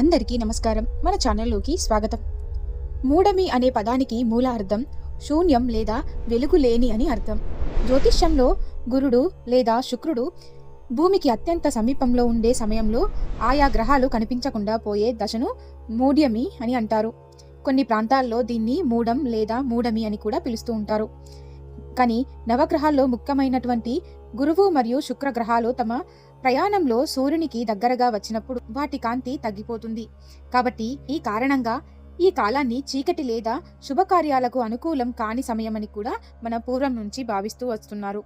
అందరికీ నమస్కారం. మన ఛానల్లోకి స్వాగతం. మూడమి అనే పదానికి మూల అర్థం శూన్యం లేదా వెలుగు లేని అని అర్థం. జ్యోతిష్యంలో గురుడు లేదా శుక్రుడు భూమికి అత్యంత సమీపంలో ఉండే సమయంలో ఆయా గ్రహాలు కనిపించకుండా పోయే దశను మూడ్యమి అని అంటారు. కొన్ని ప్రాంతాల్లో దీన్ని మూడం లేదా మూడమి అని కూడా పిలుస్తూ ఉంటారు. కానీ నవగ్రహాల్లో ముఖ్యమైనటువంటి గురువు మరియు శుక్రగ్రహాలు తమ ప్రయాణంలో సూర్యునికి దగ్గరగా వచ్చినప్పుడు వాటి కాంతి తగ్గిపోతుంది. కాబట్టి ఈ కారణంగా ఈ కాలాన్ని చీకటి లేదా శుభకార్యాలకు అనుకూలం కాని సమయమని కూడా మన పూర్వం నుంచి భావిస్తూ వస్తున్నారు.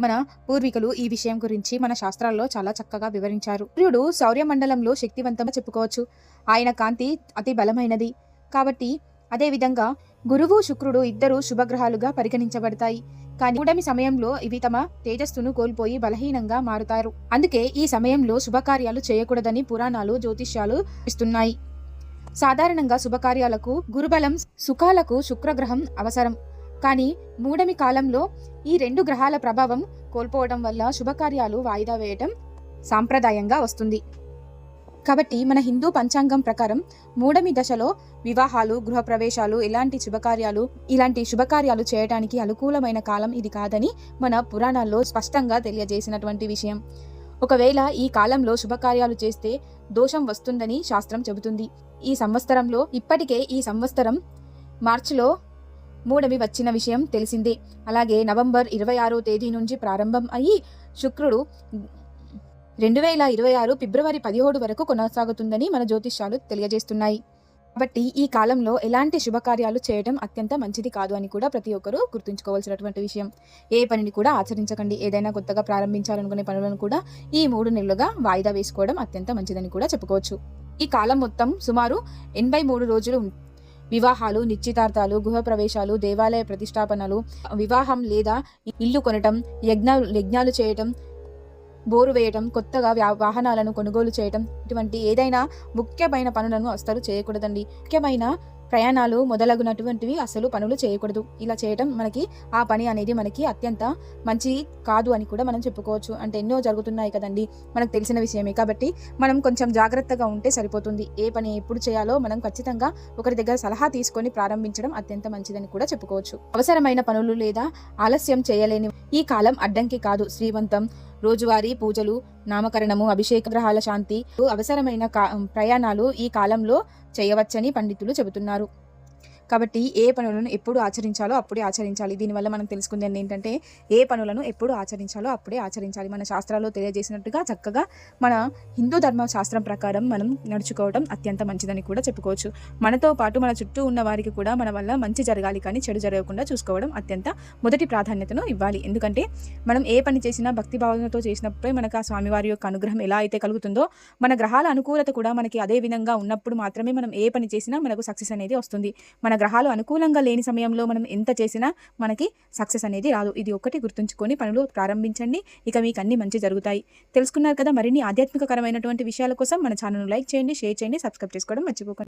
మన పూర్వీకులు ఈ విషయం గురించి మన శాస్త్రాల్లో చాలా చక్కగా వివరించారు. సూర్యుడు సౌర్యమండలంలో శక్తివంతంగా చెప్పుకోవచ్చు. ఆయన కాంతి అతి బలమైనది. కాబట్టి అదేవిధంగా గురువు శుక్రుడు ఇద్దరు శుభగ్రహాలుగా పరిగణించబడతాయి. కానీ కూడమి సమయంలో ఇవి తమ తేజస్సును కోల్పోయి బలహీనంగా మారుతారు. అందుకే ఈ సమయంలో శుభకార్యాలు చేయకూడదని పురాణాలు జ్యోతిష్యాలు ఇస్తున్నాయి. సాధారణంగా శుభకార్యాలకు గురుబలం సుఖాలకు శుక్రగ్రహం అవసరం. కానీ మూడమి కాలంలో ఈ రెండు గ్రహాల ప్రభావం కోల్పోవడం వల్ల శుభకార్యాలు వాయిదా వేయటం సాంప్రదాయంగా వస్తుంది. కాబట్టి మన హిందూ పంచాంగం ప్రకారం మూడమి దశలో వివాహాలు గృహప్రవేశాలు ఇలాంటి శుభకార్యాలు ఇలాంటి శుభకార్యాలు చేయడానికి అనుకూలమైన కాలం ఇది కాదని మన పురాణాల్లో స్పష్టంగా తెలియజేసినటువంటి విషయం. ఒకవేళ ఈ కాలంలో శుభకార్యాలు చేస్తే దోషం వస్తుందని శాస్త్రం చెబుతుంది. ఈ సంవత్సరంలో ఇప్పటికే ఈ సంవత్సరం మార్చిలో మూడమి వచ్చిన విషయం తెలిసిందే. అలాగే నవంబర్ ఇరవై ఆరో తేదీ నుంచి ప్రారంభం అయ్యి శుక్రుడు రెండు వేల ఇరవై ఆరు ఫిబ్రవరి పదిహేడు వరకు కొనసాగుతుందని మన జ్యోతిష్యాలు తెలియజేస్తున్నాయి. కాబట్టి ఈ కాలంలో ఎలాంటి శుభకార్యాలు చేయడం అత్యంత మంచిది కాదు అని కూడా ప్రతి ఒక్కరూ గుర్తుంచుకోవాల్సినటువంటి విషయం. ఏ పనిని కూడా ఆచరించకండి. ఏదైనా కొత్తగా ప్రారంభించాలనుకునే పనులను కూడా ఈ మూడు నెలలుగా వాయిదా వేసుకోవడం అత్యంత మంచిదని కూడా చెప్పుకోవచ్చు. ఈ కాలం మొత్తం సుమారు ఎనభై మూడు రోజులు వివాహాలు నిశ్చితార్థాలు గృహప్రవేశాలు దేవాలయ ప్రతిష్టాపనలు వివాహం లేదా ఇల్లు కొనటం యజ్ఞ యజ్ఞాలు చేయటం బోరు వేయటం కొత్తగా వాహనాలను కొనుగోలు చేయటం ఇటువంటి ఏదైనా ముఖ్యమైన పనులను అస్సలు చేయకూడదండి. ముఖ్యమైన ప్రయాణాలు మొదలగునటువంటివి అసలు పనులు చేయకూడదు. ఇలా చేయటం మనకి ఆ పని అనేది మనకి అత్యంత మంచి కాదు అని కూడా మనం చెప్పుకోవచ్చు. అంటే ఎన్నో జరుగుతున్నాయి కదండి. మనకు తెలిసిన విషయమే కాబట్టి మనం కొంచెం జాగ్రత్తగా ఉంటే సరిపోతుంది. ఏ పని ఎప్పుడు చేయాలో మనం ఖచ్చితంగా ఒకరి దగ్గర సలహా తీసుకొని ప్రారంభించడం అత్యంత మంచిదని కూడా చెప్పుకోవచ్చు. అవసరమైన పనులు లేదా ఆలస్యం చేయలేని ఈ కాలం అడ్డంకి కాదు. శ్రీవంతం రోజువారీ పూజలు నామకరణము అభిషేక గ్రహాల శాంతి అవసరమైన కా- ప్రయాణాలు ఈ కాలంలో చేయవచ్చని పండితులు చెబుతున్నారు. కాబట్టి ఏ పనులను ఎప్పుడు ఆచరించాలో అప్పుడే ఆచరించాలి. దీనివల్ల మనం తెలుసుకుందండి ఏంటంటే ఏ పనులను ఎప్పుడు ఆచరించాలో అప్పుడే ఆచరించాలి. మన శాస్త్రాల్లో తెలియజేసినట్టుగా చక్కగా మన హిందూ ధర్మ శాస్త్రం ప్రకారం మనం నడుచుకోవడం అత్యంత మంచిదని కూడా చెప్పుకోవచ్చు. మనతో పాటు మన చుట్టూ ఉన్న వారికి కూడా మన వల్ల మంచి జరగాలి కానీ చెడు జరగకుండా చూసుకోవడం అత్యంత మొదటి ప్రాధాన్యతను ఇవ్వాలి. ఎందుకంటే మనం ఏ పని చేసినా భక్తి భావనతో చేసినప్పుడే మనకు ఆ స్వామివారి యొక్క అనుగ్రహం ఎలా అయితే కలుగుతుందో మన గ్రహాల అనుకూలత కూడా మనకి అదే విధంగా ఉన్నప్పుడు మాత్రమే మనం ఏ పని చేసినా మనకు సక్సెస్ అనేది వస్తుంది. మన గ్రహాలు అనుకూలంగా లేని సమయంలో మనం ఎంత చేసినా మనకి సక్సెస్ అనేది రాదు. ఇది ఒక్కటి గుర్తుంచుకొని పనులు ప్రారంభించండి. ఇక మీకు అన్ని మంచి జరుగుతాయి. తెలుసుకున్నారు కదా మరిన్ని ఆధ్యాత్మికకరమైనటువంటి విషయాల కోసం మన ఛానల్ను లైక్ చేయండి షేర్ చేయండి సబ్స్క్రైబ్ చేసుకోవడం మర్చిపోకండి.